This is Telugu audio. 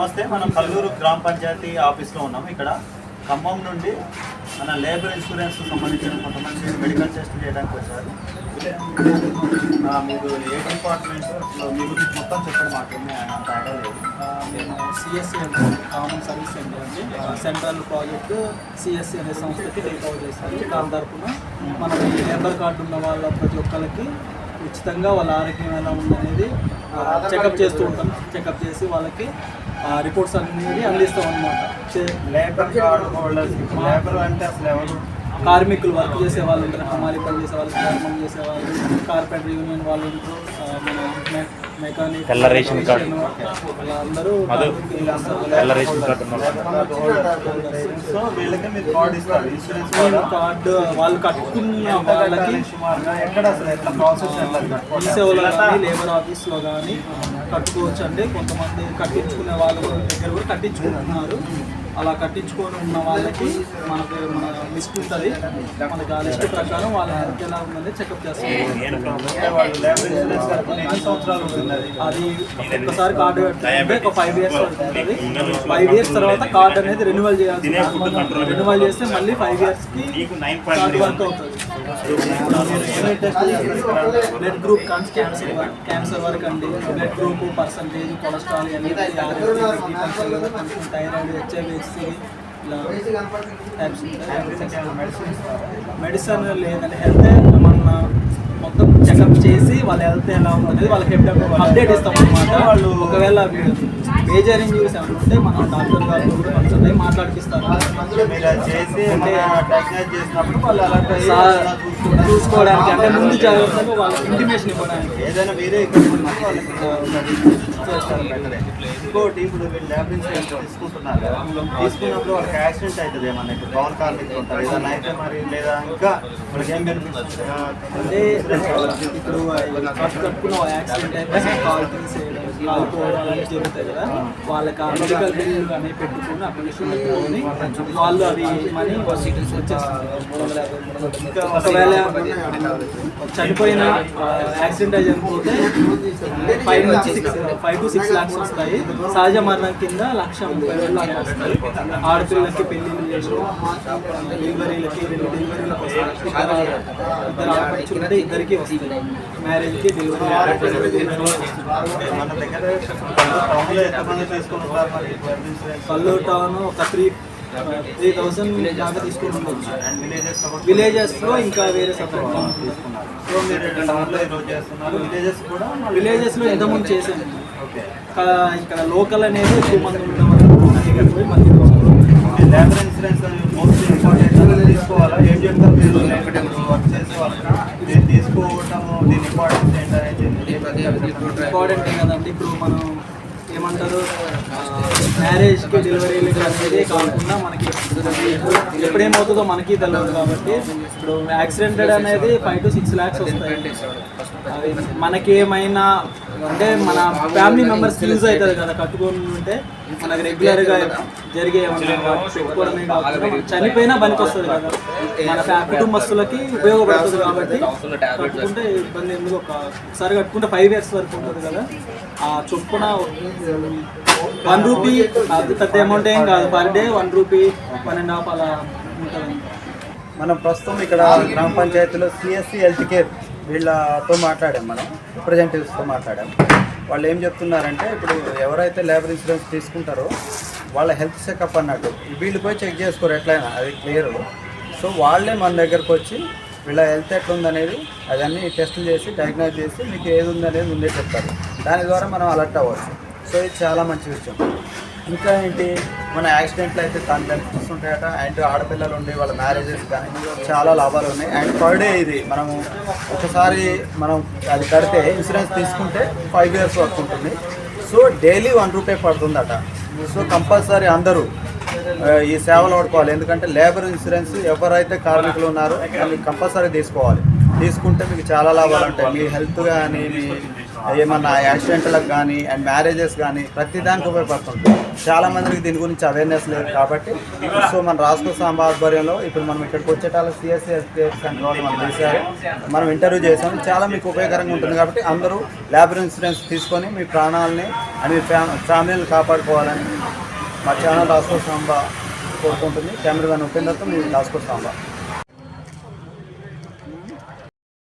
నమస్తే మనం కల్లూరు గ్రామ పంచాయతీ ఆఫీస్లో ఉన్నాం ఇక్కడ ఖమ్మం నుండి మన లేబర్ ఇన్సూరెన్స్ సంబంధించిన కొంతమంది మెడికల్ టెస్ట్ చేయడానికి వచ్చారు. మీరు ఏ డిపార్ట్మెంట్ మీ గురించి మొత్తం చెప్పడం మాత్రమే అంత ఐడియా లేదు. మేము సిఎస్సి అంటే కామన్ సర్వీస్ సెంటర్ అండి. సెంట్రల్ ప్రాజెక్ట్ సిఎస్సి అనే సంస్థకి టేక్ ఓవర్ చేస్తారు. దాని తరఫున మన లేబర్ కార్డు ఉన్న వాళ్ళ ప్రతి ఒక్కరికి ఉచితంగా వాళ్ళ ఆరోగ్యం ఎలా ఉందనేది చెకప్ చేస్తూ ఉంటాం. చెకప్ చేసి వాళ్ళకి రిపోర్ట్స్ అనేది అందిస్తాం అనమాట లేబర్ కార్డు హోల్డర్స్ లేబర్ అంటే అసలు ఎవరు? కార్మికులు వర్క్ చేసే వాళ్ళు ఉంటారు హమాలి పని చేసే వాళ్ళు కార్మం చేసే వాళ్ళు కార్పెంటర్ యూనియన్ వాళ్ళు ఉంటారు మన మెకానిక్ రేషన్ కార్డు. వాళ్ళందరూ వాళ్ళు. సో వీళ్ళకి మీరు కార్డు ఇస్తారు ఇన్సూరెన్స్ ఈ కార్డు కార్డు వాళ్ళు కట్టుకున్న వాళ్ళకి సుమారుగా ఎక్కడ అసలు ఎట్లా ప్రాసెస్ ఎట్లా ఈ సేవలో కానీ లేబర్ ఆఫీస్లో కానీ కట్టుకోవచ్చు. అండి కొంతమంది కట్టించుకునే వాళ్ళు దగ్గర కూడా కట్టించుకుంటున్నారు. అలా కట్టించుకొని ఉన్న వాళ్ళకి మనకి మన లిస్ట్ ఉంటుంది. మనకి ఆ లిస్ట్ ప్రకారం వాళ్ళ హెల్త్ ఎలా ఉందని చెకప్ చేస్తాం అంటే వాళ్ళు లేబర్ ఇన్సూరెన్స్ కట్టుకుని ఎన్ని సంవత్సరాలు ఉంటుంది. అది ఒక్కసారి కార్డు ఒక ఫైవ్ ఇయర్స్ ఉంటుంది ఫైవ్ ఇయర్స్ తర్వాత కార్డు అనేది రెన్యువల్ చేయాల్సి రెన్యువల్ చేస్తే మళ్ళీ ఫైవ్ ఇయర్స్కి కార్డు వర్క్ అవుతుంది. చేస్తారు బ్లడ్ గ్రూప్ కాన్స్ క్యాన్సర్ వర్క్ క్యాన్సర్ వర్క్ అండి. బ్లడ్ గ్రూప్ పర్సంటేజ్ కొలెస్ట్రాల్ అనేది థైరాయిడ్ హెచ్ఐవి ఇలా మెడిసిన్ లేదండి. హెల్త్ మన మొత్తం చెకప్ చేసి వాళ్ళ హెల్త్ ఎలా ఉంటుంది వాళ్ళకి అప్డేట్ ఇస్తాం అనమాట వాళ్ళు ఒకవేళ మేజర్ ఇంజరీస్ ఏమైనా ఉంటే మనం డాక్టర్ గారు కూడా కన్సల్ట్ అయ్యి మాట్లాడిపిస్తారు? చూసుకోవడానికి అంటే ముందు జాగ్రత్తగా వాళ్ళకి ఇంటిమేషన్ ఇవ్వడానికి ఏదైనా వేరే. ఇంకోటి ఇప్పుడు వీళ్ళు తీసుకుంటున్నారు కదా తీసుకున్నప్పుడు వాళ్ళకి యాక్సిడెంట్ అవుతుంది ఏమన్నా ఇప్పుడు పవన్ కార్మికులు ఉంటారు ఏదైనా అయితే మరి లేదా ఇంకా వాళ్ళకి ఏం బెనిఫిట్స్ అంటే ఇప్పుడు కట్టుకున్న యాక్సిడెంట్ అయితే కాల్ తీసేయడం కాల్ పోవడం అలాంటి జరుగుతాయి కదా వాళ్ళకి ఆ మెడికల్ బిల్లు అనేవి పెట్టుకుని అప్లికేషన్ పెట్టుకొని వాళ్ళు అవి మనీ వచ్చేస్తారు ఇంకా ఒకవేళ చనిపోయిన యాక్సిడెంట్ అయి చనిపోతే ఫైవ్ నుంచి six five to six lakhs వస్తాయి. సహజ మరణం కింద లక్ష ముప్పై వేలు దాకా వస్తాయి. ఆడపిల్లలకి పెళ్ళిళ్ళు చేసిన డెలివరీలకి రెండు డెలివరీలకు వస్తాయి. ఇద్దరు ఇద్దరు ఆడపడుచులు ఉంటే ఇద్దరికి వస్తాయి. మ్యారేజ్కి డెలివరీ మన దగ్గర పల్లు టౌన్ ఒక త్రీ త్రీ థౌసండ్ దాకా తీసుకుని ఉండొచ్చు. విలేజెస్లో ఇంకా వేరే సపరేట్ సో మీరు విలేజెస్లో ఎంతమంది చేశాను ఓకే ఇక్కడ లోకల్ అనేది ఎక్కువ మంది ఉండడం వల్ల దగ్గర పోయి మంది లేబర్ ఇన్సూరెన్స్ మోస్ట్లీ ఇంపార్టెంట్ తీసుకోవాలా? ఏం చెప్తారు మీరు? వర్క్ చేసే వాళ్ళకి దీన్ని తీసుకోవటం దీని ఇంపార్టెన్స్ ఏంటనేది ఇంపార్టెంట్ కదండి? ఇప్పుడు మనం ఏమంటారు? మ్యారేజ్కి డెలివరీలకి అనేది కాకుండా మనకి ఎప్పుడేమవుతుందో మనకి తెలియదు కాబట్టి ఇప్పుడు యాక్సిడెంటెడ్ అనేది ఫైవ్ టు సిక్స్ ల్యాక్స్ వస్తాయి. మనకి ఏమైనా అంటే మన ఫ్యామిలీ మెంబర్స్ యూజ్ అవుతుంది కదా కట్టుకొని ఉంటే మనకి రెగ్యులర్గా జరిగే పెట్టుకోవడమే కాకుండా చనిపోయినా పనికి వస్తుంది కదా. మన కుటుంబస్తులకి ఉపయోగపడుతుంది కాబట్టి కట్టుకుంటే ఇబ్బంది ఎందుకు? ఒకసారి కట్టుకుంటే ఫైవ్ ఇయర్స్ వరకు ఉంటుంది కదా. ఆ చొప్పున వన్ రూపీ అది పెద్ద అమౌంట్ ఏం కాదు. Per day one rupee one and half అలా ఉంటుంది. మనం ప్రస్తుతం ఇక్కడ గ్రామ పంచాయతీలో సిఎస్సి హెల్త్ కేర్ వీళ్ళతో మాట్లాడాం మనం రిప్రజెంటేటివ్స్తో మాట్లాడాం. వాళ్ళు ఏం చెప్తున్నారంటే ఇప్పుడు ఎవరైతే లేబర్ ఇన్సూరెన్స్ తీసుకుంటారో వాళ్ళ హెల్త్ చెకప్ అన్నట్టు వీళ్ళు పోయి చెక్ చేసుకోరు ఎట్లయినా అది క్లియర్ సో వాళ్ళే మన దగ్గరకు వచ్చి వీళ్ళ హెల్త్ ఎట్లా ఉందనేది టెస్టులు చేసి డయాగ్నైజ్ చేసి మీకు ఏది ఉందనేది ముందే చెప్తారు. దాని ద్వారా మనం అలర్ట్ అవ్వచ్చు. సో ఇది చాలా మంచి విషయం. ఇంకా ఏంటి మన యాక్సిడెంట్లు అయితే దాని బెనిఫిట్స్ ఉంటాయట అండ్ ఆడపిల్లలు ఉండి వాళ్ళ మ్యారేజెస్ కానీ చాలా లాభాలు ఉన్నాయి. అండ్ పర్ డే ఇది మనము ఒకసారి మనం అది కడితే ఇన్సూరెన్స్ తీసుకుంటే ఫైవ్ ఇయర్స్ వరకు ఉంటుంది. సో డైలీ వన్ రూపీ పడుతుందట. సో కంపల్సరీ అందరూ ఈ సేవలు వాడుకోవాలి. ఎందుకంటే లేబర్ ఇన్సూరెన్స్ ఎవరైతే కార్మికులు ఉన్నారో అది కంపల్సరీ తీసుకోవాలి. తీసుకుంటే మీకు చాలా లాభాలు ఉంటాయి. మీ హెల్త్ కానీ మీ ఏమన్నా యాక్సిడెంట్లకు కానీ అండ్ మ్యారేజెస్ కానీ ప్రతి దానికి ఉపయోగపడుతుంది. చాలా మందికి దీని గురించి అవేర్నెస్ లేదు కాబట్టి సో మన రాష్ట్ర సాంబ ఆధ్వర్యంలో ఇప్పుడు మనం ఇక్కడికి వచ్చేటప్పుడు సిఎస్సి ఎస్పీఎస్ కంట్రోల్ మనం చేశారు మనం ఇంటర్వ్యూ చేసాం చాలా మీకు ఉపయోగకరంగా ఉంటుంది కాబట్టి అందరూ ల్యాబ్ ఇన్సూరెన్స్ తీసుకొని మీ ప్రాణాలని అండ్ మీ ఫ్యామిలీని కాపాడుకోవాలని మా ఛానల్ రాష్ట్ర సాంబ కోరుకుంటుంది. కెమెరామెన్ ఉపేందర్తో మీ రాష్ట్ర సాంబ.